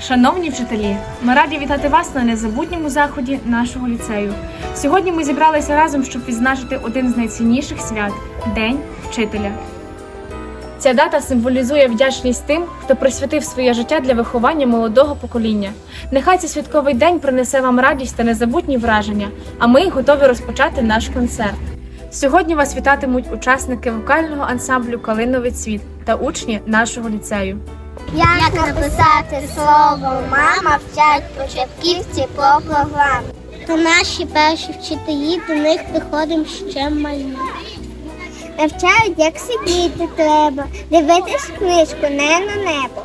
Шановні вчителі, ми раді вітати вас на незабутньому заході нашого ліцею. Сьогодні ми зібралися разом, щоб відзначити один з найцінніших свят День вчителя. Ця дата символізує вдячність тим, хто присвятив своє життя для виховання молодого покоління. Нехай цей святковий день принесе вам радість та незабутні враження, а ми готові розпочати наш концерт. Сьогодні вас вітатимуть учасники вокального ансамблю Калиновий цвіт та учні нашого ліцею. Як написати слово мама вчать початківці по програмі. То наші перші вчителі до них приходимо ще малі. Навчають, як сидіти треба, дивитись книжку не на небо.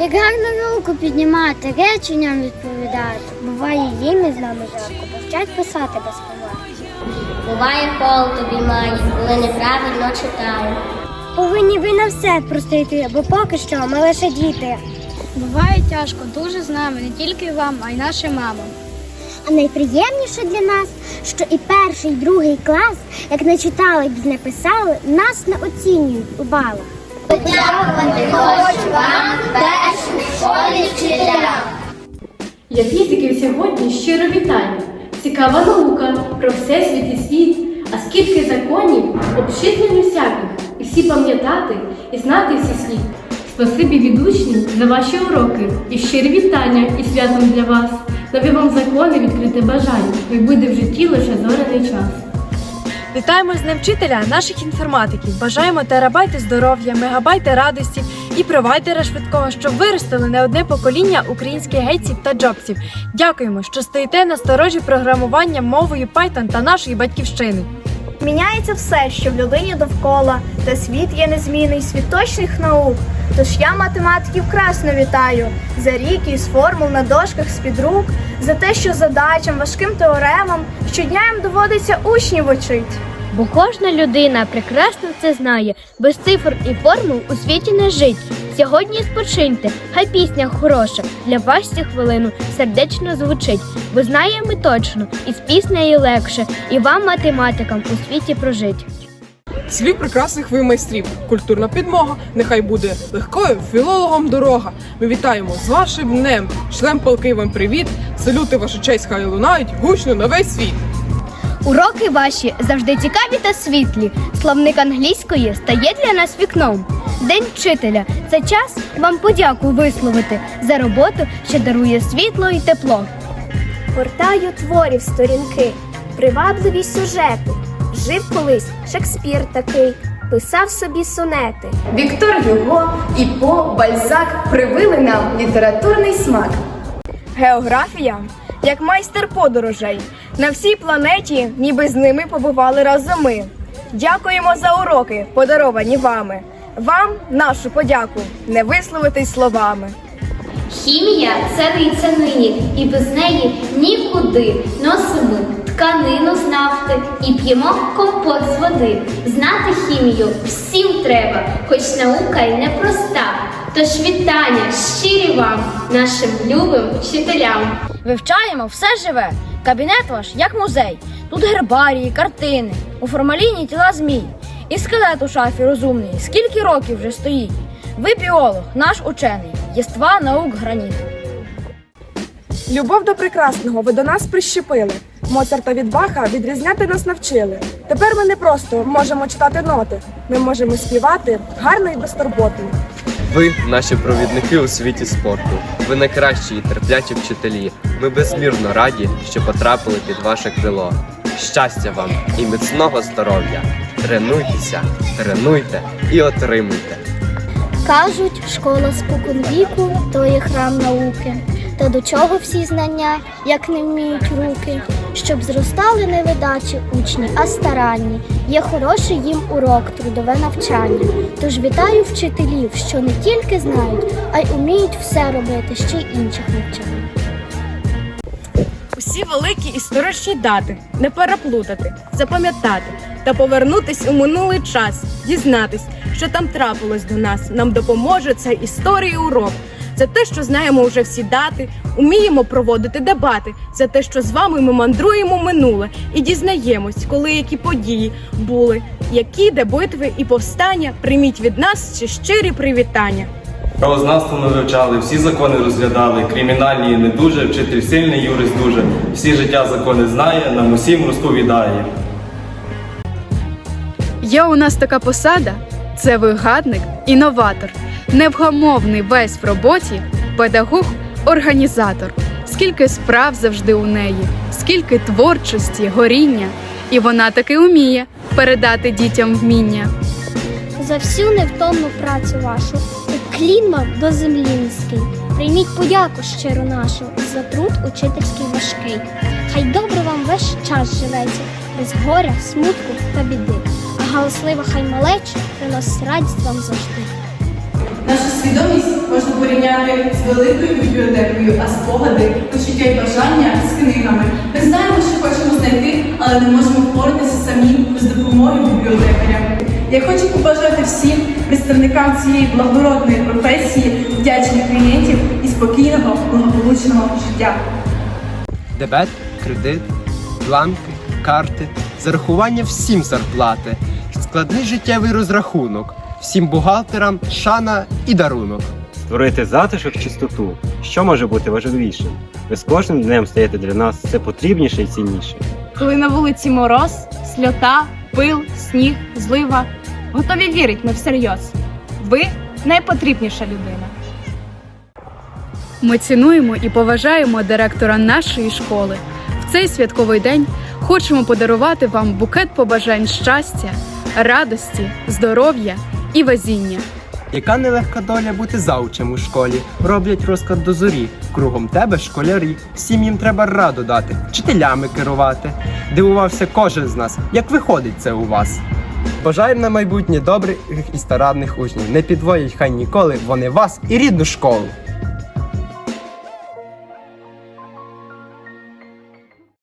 Як гарно руку піднімати, реченням відповідати. Буває їм із нами жарко, бо вчать писати без помилки. Буває холод обіймає, коли неправильно читаю. Повинні ви на все простити, бо поки що ми лише діти. Буває тяжко дуже з нами, не тільки вам, а й нашим мамам. А найприємніше для нас, що і перший, і другий клас, як не читали і не писали, нас не оцінюють у балах. Подякувати хочу вам, першій школі вчителям. Для фізиків сьогодні щиро вітання. Цікава наука про всесвіт і світ, а скільки законів, обчислень усяких, всі пам'ятати і знати всі слід. Спасибі від учнів за ваші уроки і щирі вітання і святом для вас. Нові вам закони відкрити бажання, хай буде в житті лише зоряний час. Вітаємо з Днем вчителя наших інформатиків. Бажаємо терабайти здоров'я, мегабайти радості і провайдера швидкого, щоб виростили не одне покоління українських гейтсів та джобсів. Дякуємо, що стоїте на сторожі програмування мовою Python та нашої батьківщини. Міняється все, що в людині довкола, та світ є незмінний, світ точних наук. Тож я математиків красно вітаю за рік із формул на дошках з-під рук, за те, що задачам, важким теоремам щодня їм доводиться учнів учить. Бо кожна людина прекрасно це знає, без цифр і формул у світі не жить. Сьогодні спочиньте, хай пісня хороша для вас цю хвилину сердечно звучить, бо знаємо точно, і з піснею легше, і вам, математикам, у світі прожить. Слів прекрасних ви майстрів. Культурна підмога нехай буде легкою філологом дорога. Ми вітаємо з вашим днем. Шлем полки вам привіт. Салюти ваша честь хай лунають гучно на весь світ. Уроки ваші завжди цікаві та світлі. Словник англійської стає для нас вікном. День вчителя це час вам подяку висловити за роботу, що дарує світло і тепло. Гортаю творів сторінки, привабливі сюжети. Жив колись Шекспір такий, писав собі сонети. Віктор Юго і По Бальзак привили нам літературний смак. Географія як майстер подорожей. На всій планеті, ніби з ними побували разом ми. Дякуємо за уроки, подаровані вами. Вам нашу подяку не висловити й словами. Хімія цариця нині, і без неї нікуди. Носимо тканину з нафти і п'ємо компот з води. Знати хімію всім треба, хоч наука й непроста. Тож вітання щирі вам, нашим любим вчителям. Вивчаємо все живе. Кабінет ваш як музей. Тут гербарії, картини, у формаліні тіла змій. І скелет у шафі розумний. Скільки років вже стоїть? Ви біолог, наш учений, єства наук граніт. Любов до прекрасного ви до нас прищепили. Моцарта від Баха відрізняти нас навчили. Тепер ми не просто можемо читати ноти, ми можемо співати гарно і безтурботно. Ви наші провідники у світі спорту. Ви найкращі і терплячі вчителі. Ми безмірно раді, що потрапили під ваше крило. Щастя вам і міцного здоров'я! Тренуйтеся, тренуйте і отримуйте. Кажуть, школа споконвіку то є храм науки. Та до чого всі знання, як не вміють руки, щоб зростали не ледачі учні, а старанні. Є хороший їм урок, трудове навчання. Тож вітаю вчителів, що не тільки знають, а й уміють все робити, ще й інших навчають. Усі великі історичні дати не переплутати, запам'ятати та повернутись у минулий час, дізнатись, що там трапилось до нас. Нам допоможе цей історії урок. Це те, що знаємо вже всі дати, уміємо проводити дебати. Це те, що з вами ми мандруємо минуле і дізнаємось, коли які події були, які де битви і повстання. Прийміть від нас ці щирі привітання. Правознавство ми вивчали, всі закони розглядали, кримінальні не дуже, вчитель сильний, юрист дуже. Всі життя закони знає, нам усім розповідає. Є у нас така посада це вигадник, інноватор, невгамовний весь в роботі, педагог, організатор. Скільки справ завжди у неї, скільки творчості, горіння, і вона таки уміє передати дітям вміння. За всю невтомну працю вашу, уклін вам до землі низький. Прийміть подяку щиру нашу за труд учительський важкий. Хай добре вам весь час живеться, без горя, смутку та біди. Галаслива хай малеча приносить радість вам завжди. Нашу свідомість можна порівняти з великою бібліотекою, а спогади, почуття і бажання з книгами. Ми знаємо, що хочемо знайти, але не можемо впоратися самі без допомоги бібліотекаря. Я хочу побажати всім представникам цієї благородної професії вдячних клієнтів і спокійного, благополучного життя. Дебет, кредит, бланки, карти, зарахування всім зарплати, складний життєвий розрахунок, всім бухгалтерам шана і дарунок. Створити затишок чистоту. Що може бути важливішим? Ви з кожним днем стаєте для нас все потрібніше і цінніше. Коли на вулиці мороз, сльота, пил, сніг, злива, готові вірить ми всерйоз. Ви найпотрібніша людина. Ми цінуємо і поважаємо директора нашої школи. В цей святковий день хочемо подарувати вам букет побажань щастя, радості, здоров'я і везіння. Яка нелегка доля бути заучем у школі, роблять розклад до зорі. Кругом тебе школярі, всім їм треба раду дати, вчителями керувати. Дивувався кожен з нас, як виходить це у вас. Бажаємо на майбутнє добрих і старанних учнів. Не підводять хай ніколи вони вас і рідну школу.